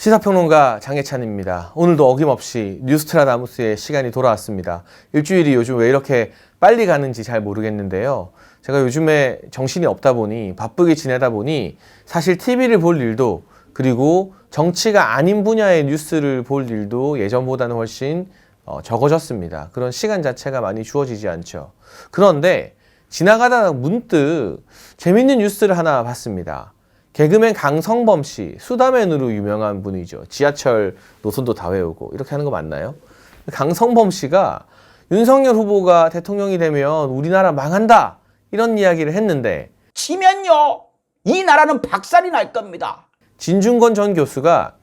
시사평론가 장혜찬입니다. 오늘도 어김없이 뉴스트라다무스의 시간이 돌아왔습니다. 일주일이 요즘 왜 이렇게 빨리 가는지 잘 모르겠는데요. 제가 요즘에 정신이 없다 보니 바쁘게 지내다 보니 사실 TV를 볼 일도 그리고 정치가 아닌 분야의 뉴스를 볼 일도 예전보다는 훨씬 어, 적어졌습니다. 그런 시간 자체가 많이 주어지지 않죠. 그런데 지나가다가 문득 재밌는 뉴스를 하나 봤습니다. 개그맨 강성범 씨, 수다맨으로 유명한 분이죠. 지하철 노선도 다 외우고 이렇게 하는 거 맞나요? 강성범 씨가 윤석열 후보가 대통령이 되면 우리나라 망한다 이런 이야기를 했는데 치면요 이 나라는 박살이 날 겁니다. 진중권 전 교수가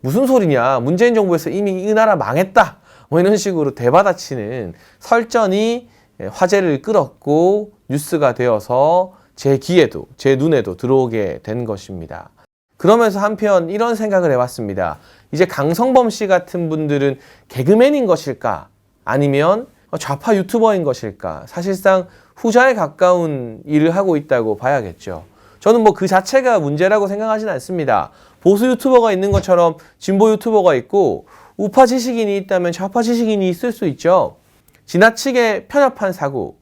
무슨 소리냐 문재인 정부에서 이미 이 나라 망했다 뭐 이런 식으로 대받아치는 설전이 화제를 끌었고 뉴스가 되어서 제 귀에도 제 눈에도 들어오게 된 것입니다. 그러면서 한편 이런 생각을 해봤습니다. 이제 강성범 씨 같은 분들은 개그맨인 것일까? 아니면 좌파 유튜버인 것일까? 사실상 후자에 가까운 일을 하고 있다고 봐야겠죠. 저는 뭐 그 자체가 문제라고 생각하진 않습니다. 보수 유튜버가 있는 것처럼 진보 유튜버가 있고 우파 지식인이 있다면 좌파 지식인이 있을 수 있죠. 지나치게 편협한 사고,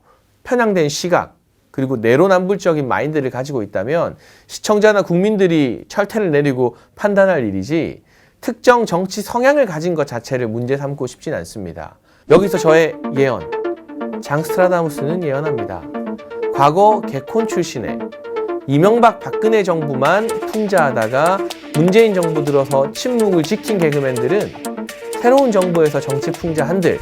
편향된 시각, 그리고 내로남불적인 마인드를 가지고 있다면 시청자나 국민들이 철퇴를 내리고 판단할 일이지 특정 정치 성향을 가진 것 자체를 문제 삼고 싶진 않습니다. 여기서 저의 예언. 장스트라다무스는 예언합니다. 과거 개콘 출신의 이명박 박근혜 정부만 풍자하다가 문재인 정부 들어서 침묵을 지킨 개그맨들은 새로운 정부에서 정치 풍자한들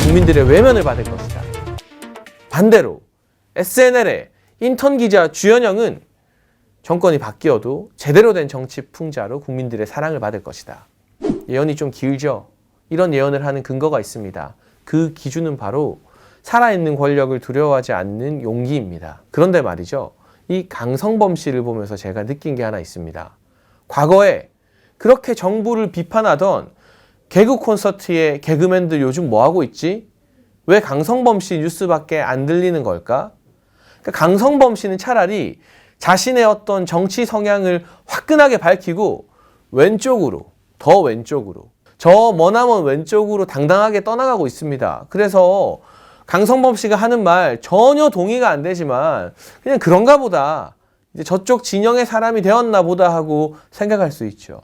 국민들의 외면을 받을 것이다. 반대로 SNL의 인턴 기자 주연영은 정권이 바뀌어도 제대로 된 정치 풍자로 국민들의 사랑을 받을 것이다. 예언이 좀 길죠? 이런 예언을 하는 근거가 있습니다. 그 기준은 바로 살아있는 권력을 두려워하지 않는 용기입니다. 그런데 말이죠. 이 강성범 씨를 보면서 제가 느낀 게 하나 있습니다. 과거에 그렇게 정부를 비판하던 개그 콘서트의 개그맨들 요즘 뭐 하고 있지? 왜 강성범 씨 뉴스밖에 안 들리는 걸까? 그러니까 강성범 씨는 차라리 자신의 어떤 정치 성향을 화끈하게 밝히고 왼쪽으로, 더 왼쪽으로, 저 머나먼 왼쪽으로 당당하게 떠나가고 있습니다. 그래서 강성범 씨가 하는 말 전혀 동의가 안 되지만 그냥 그런가 보다. 이제 저쪽 진영의 사람이 되었나 보다 하고 생각할 수 있죠.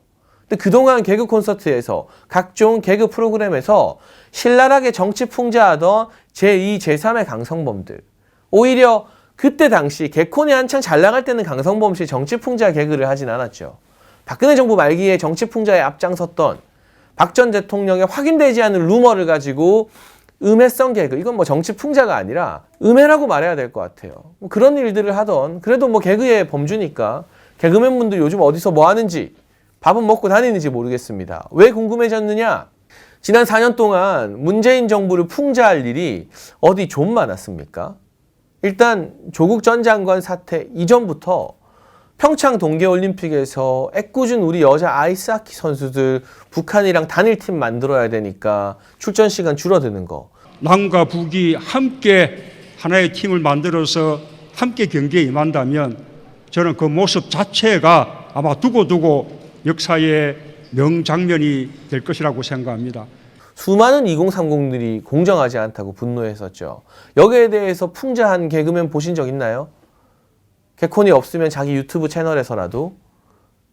근데 그동안 개그 콘서트에서 각종 개그 프로그램에서 신랄하게 정치 풍자하던 제2, 제3의 강성범들. 오히려 그때 당시 개콘이 한창 잘 나갈 때는 강성범 씨 정치 풍자 개그를 하진 않았죠. 박근혜 정부 말기에 정치 풍자에 앞장섰던 박 전 대통령의 확인되지 않은 루머를 가지고 음해성 개그 이건 뭐 정치 풍자가 아니라 음해라고 말해야 될 것 같아요. 뭐 그런 일들을 하던 그래도 뭐 개그의 범주니까 개그맨분들 요즘 어디서 뭐 하는지 밥은 먹고 다니는지 모르겠습니다. 왜 궁금해졌느냐? 지난 4년 동안 문재인 정부를 풍자할 일이 어디 좀 많았습니까? 일단 조국 전 장관 사태 이전부터 평창 동계올림픽에서 애꿎은 우리 여자 아이스하키 선수들 북한이랑 단일팀 만들어야 되니까 출전 시간 줄어드는 거. 남과 북이 함께 하나의 팀을 만들어서 함께 경기에 임한다면 저는 그 모습 자체가 아마 두고두고 역사의 명장면이 될 것이라고 생각합니다. 수많은 2030들이 공정하지 않다고 분노했었죠. 여기에 대해서 풍자한 개그맨 보신 적 있나요? 개콘이 없으면 자기 유튜브 채널에서라도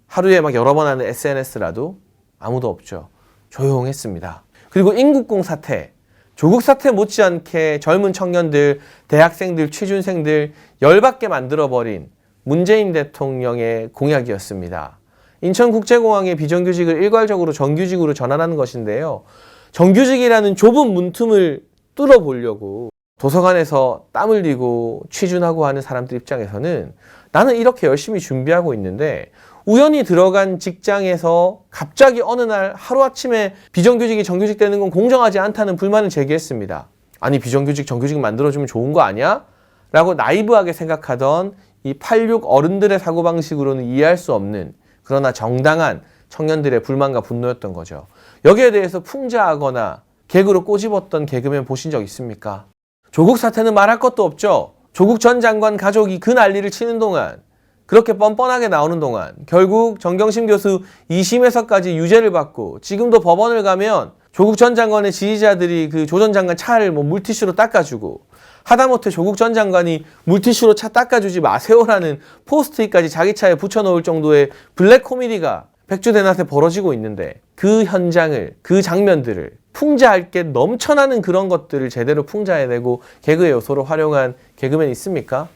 하루에 막 여러 번 하는 SNS라도 아무도 없죠. 조용했습니다. 그리고 인국공 사태, 조국 사태 못지않게 젊은 청년들, 대학생들, 취준생들 열받게 만들어버린 문재인 대통령의 공약이었습니다. 인천국제공항의 비정규직을 일괄적으로 정규직으로 전환하는 것인데요. 정규직이라는 좁은 문틈을 뚫어보려고 도서관에서 땀 흘리고 취준하고 하는 사람들 입장에서는 나는 이렇게 열심히 준비하고 있는데 우연히 들어간 직장에서 갑자기 어느 날 하루아침에 비정규직이 정규직 되는 건 공정하지 않다는 불만을 제기했습니다. 아니 비정규직 정규직 만들어주면 좋은 거 아니야? 라고 나이브하게 생각하던 이 86 어른들의 사고방식으로는 이해할 수 없는 그러나 정당한 청년들의 불만과 분노였던 거죠. 여기에 대해서 풍자하거나 개그로 꼬집었던 개그맨 보신 적 있습니까? 조국 사태는 말할 것도 없죠. 조국 전 장관 가족이 그 난리를 치는 동안 그렇게 뻔뻔하게 나오는 동안 결국 정경심 교수 2심에서까지 유죄를 받고 지금도 법원을 가면 조국 전 장관의 지지자들이 그 조 전 장관 차를 뭐 물티슈로 닦아주고 하다못해 조국 전 장관이 물티슈로 차 닦아주지 마세요라는 포스트잇까지 자기 차에 붙여놓을 정도의 블랙 코미디가 백주대낮에 벌어지고 있는데 그 현장을 그 장면들을 풍자할 게 넘쳐나는 그런 것들을 제대로 풍자해내고 개그의 요소로 활용한 개그맨 있습니까?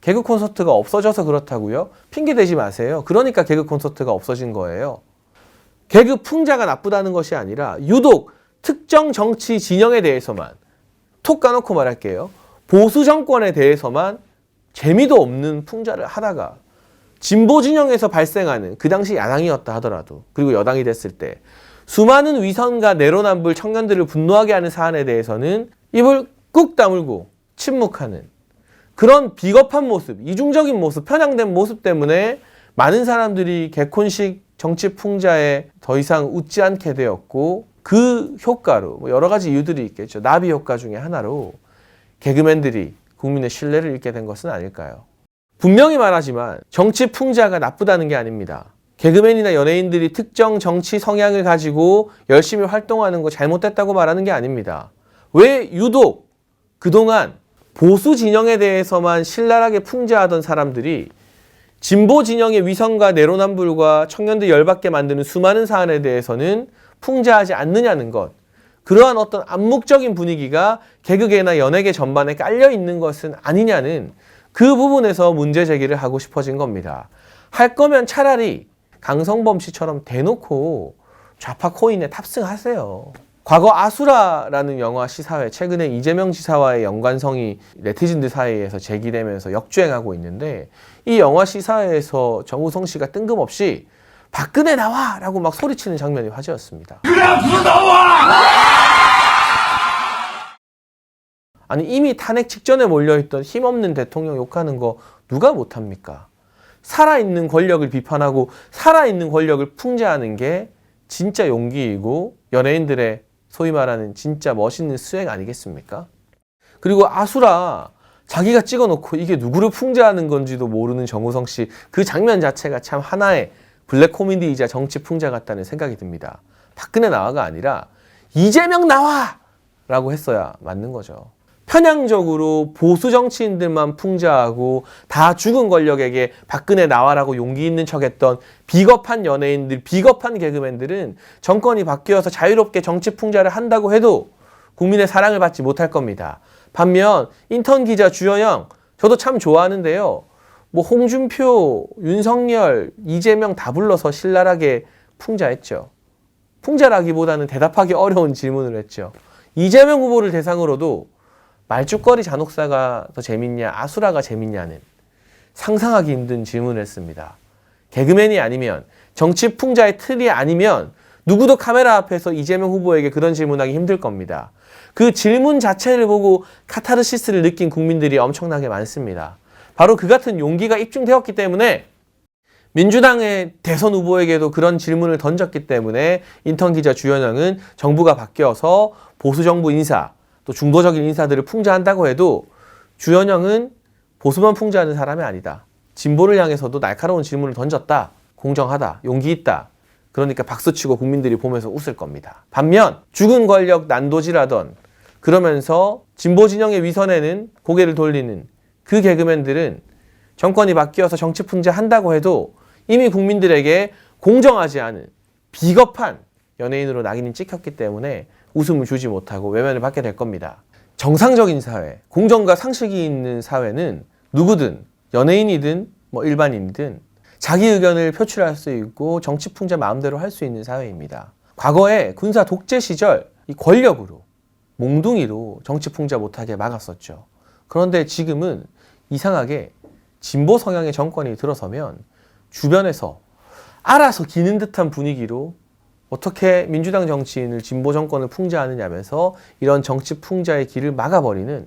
개그 콘서트가 없어져서 그렇다고요? 핑계 대지 마세요. 그러니까 개그 콘서트가 없어진 거예요. 개그 풍자가 나쁘다는 것이 아니라 유독 특정 정치 진영에 대해서만 톡 까놓고 말할게요. 보수 정권에 대해서만 재미도 없는 풍자를 하다가 진보 진영에서 발생하는 그 당시 야당이었다 하더라도 그리고 여당이 됐을 때 수많은 위선과 내로남불 청년들을 분노하게 하는 사안에 대해서는 입을 꾹 다물고 침묵하는 그런 비겁한 모습, 이중적인 모습, 편향된 모습 때문에 많은 사람들이 개콘식 정치 풍자에 더 이상 웃지 않게 되었고 그 효과로 뭐 여러 가지 이유들이 있겠죠. 나비 효과 중에 하나로 개그맨들이 국민의 신뢰를 잃게 된 것은 아닐까요? 분명히 말하지만 정치 풍자가 나쁘다는 게 아닙니다. 개그맨이나 연예인들이 특정 정치 성향을 가지고 열심히 활동하는 거 잘못됐다고 말하는 게 아닙니다. 왜 유독 그동안 보수 진영에 대해서만 신랄하게 풍자하던 사람들이 진보 진영의 위선과 내로남불과 청년들 열받게 만드는 수많은 사안에 대해서는 풍자하지 않느냐는 것. 그러한 어떤 암묵적인 분위기가 개그계나 연예계 전반에 깔려 있는 것은 아니냐는 그 부분에서 문제 제기를 하고 싶어진 겁니다. 할 거면 차라리 강성범 씨처럼 대놓고 좌파 코인에 탑승하세요. 과거 아수라라는 영화 시사회 최근에 이재명 지사와의 연관성이 네티즌들 사이에서 제기되면서 역주행하고 있는데 이 영화 시사회에서 정우성 씨가 뜬금없이 박근혜 나와 라고 막 소리치는 장면이 화제였습니다. 아니 이미 탄핵 직전에 몰려있던 힘없는 대통령 욕하는 거 누가 못합니까? 살아있는 권력을 비판하고 살아있는 권력을 풍자하는 게 진짜 용기이고 연예인들의 소위 말하는 진짜 멋있는 수행 아니겠습니까? 그리고 아수라 자기가 찍어놓고 이게 누구를 풍자하는 건지도 모르는 정우성 씨 그 장면 자체가 참 하나의 블랙 코미디이자 정치 풍자 같다는 생각이 듭니다. 박근혜 나와가 아니라 이재명 나와! 라고 했어야 맞는 거죠. 편향적으로 보수 정치인들만 풍자하고 다 죽은 권력에게 박근혜 나와라고 용기 있는 척했던 비겁한 연예인들, 비겁한 개그맨들은 정권이 바뀌어서 자유롭게 정치 풍자를 한다고 해도 국민의 사랑을 받지 못할 겁니다. 반면 인턴 기자 주여영 저도 참 좋아하는데요. 뭐 홍준표, 윤석열, 이재명 다 불러서 신랄하게 풍자했죠. 풍자라기보다는 대답하기 어려운 질문을 했죠. 이재명 후보를 대상으로도 말죽거리 잔혹사가 더 재밌냐, 아수라가 재밌냐는 상상하기 힘든 질문을 했습니다. 개그맨이 아니면 정치 풍자의 틀이 아니면 누구도 카메라 앞에서 이재명 후보에게 그런 질문하기 힘들 겁니다. 그 질문 자체를 보고 카타르시스를 느낀 국민들이 엄청나게 많습니다. 바로 그 같은 용기가 입증되었기 때문에 민주당의 대선 후보에게도 그런 질문을 던졌기 때문에 인턴 기자 주현영은 정부가 바뀌어서 보수 정부 인사 또 중도적인 인사들을 풍자한다고 해도 주현영은 보수만 풍자하는 사람이 아니다. 진보를 향해서도 날카로운 질문을 던졌다. 공정하다. 용기 있다. 그러니까 박수치고 국민들이 보면서 웃을 겁니다. 반면 죽은 권력 난도질하던 그러면서 진보 진영의 위선에는 고개를 돌리는 그 개그맨들은 정권이 바뀌어서 정치 풍자 한다고 해도 이미 국민들에게 공정하지 않은 비겁한 연예인으로 낙인이 찍혔기 때문에 웃음을 주지 못하고 외면을 받게 될 겁니다. 정상적인 사회, 공정과 상식이 있는 사회는 누구든 연예인이든 뭐 일반인이든 자기 의견을 표출할 수 있고 정치 풍자 마음대로 할 수 있는 사회입니다. 과거에 군사 독재 시절 이 권력으로 몽둥이로 정치 풍자 못하게 막았었죠. 그런데 지금은 이상하게 진보 성향의 정권이 들어서면 주변에서 알아서 기는 듯한 분위기로 어떻게 민주당 정치인을 진보 정권을 풍자하느냐면서 이런 정치 풍자의 길을 막아버리는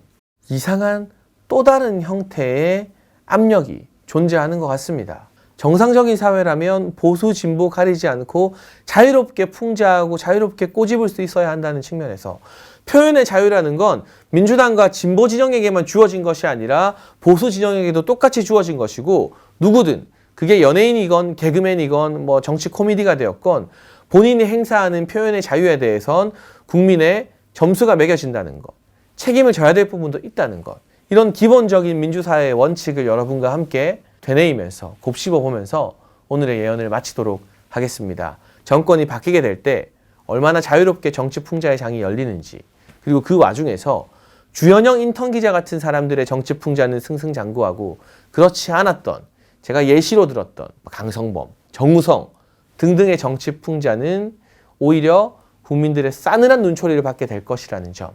이상한 또 다른 형태의 압력이 존재하는 것 같습니다. 정상적인 사회라면 보수 진보 가리지 않고 자유롭게 풍자하고 자유롭게 꼬집을 수 있어야 한다는 측면에서 표현의 자유라는 건 민주당과 진보 진영에게만 주어진 것이 아니라 보수 진영에게도 똑같이 주어진 것이고 누구든 그게 연예인이건 개그맨이건 뭐 정치 코미디가 되었건 본인이 행사하는 표현의 자유에 대해선 국민의 점수가 매겨진다는 것, 책임을 져야 될 부분도 있다는 것, 이런 기본적인 민주사회의 원칙을 여러분과 함께 되뇌이면서 곱씹어 보면서 오늘의 예언을 마치도록 하겠습니다. 정권이 바뀌게 될 때 얼마나 자유롭게 정치 풍자의 장이 열리는지, 그리고 그 와중에서 주연형 인턴 기자 같은 사람들의 정치 풍자는 승승장구하고 그렇지 않았던 제가 예시로 들었던 강성범, 정우성 등등의 정치 풍자는 오히려 국민들의 싸늘한 눈초리를 받게 될 것이라는 점.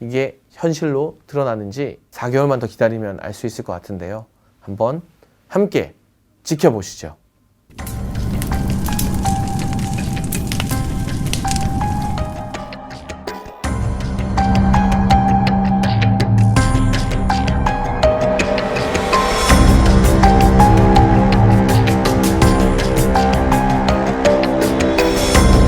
이게 현실로 드러나는지 4개월만 더 기다리면 알 수 있을 것 같은데요. 한번 함께 지켜보시죠.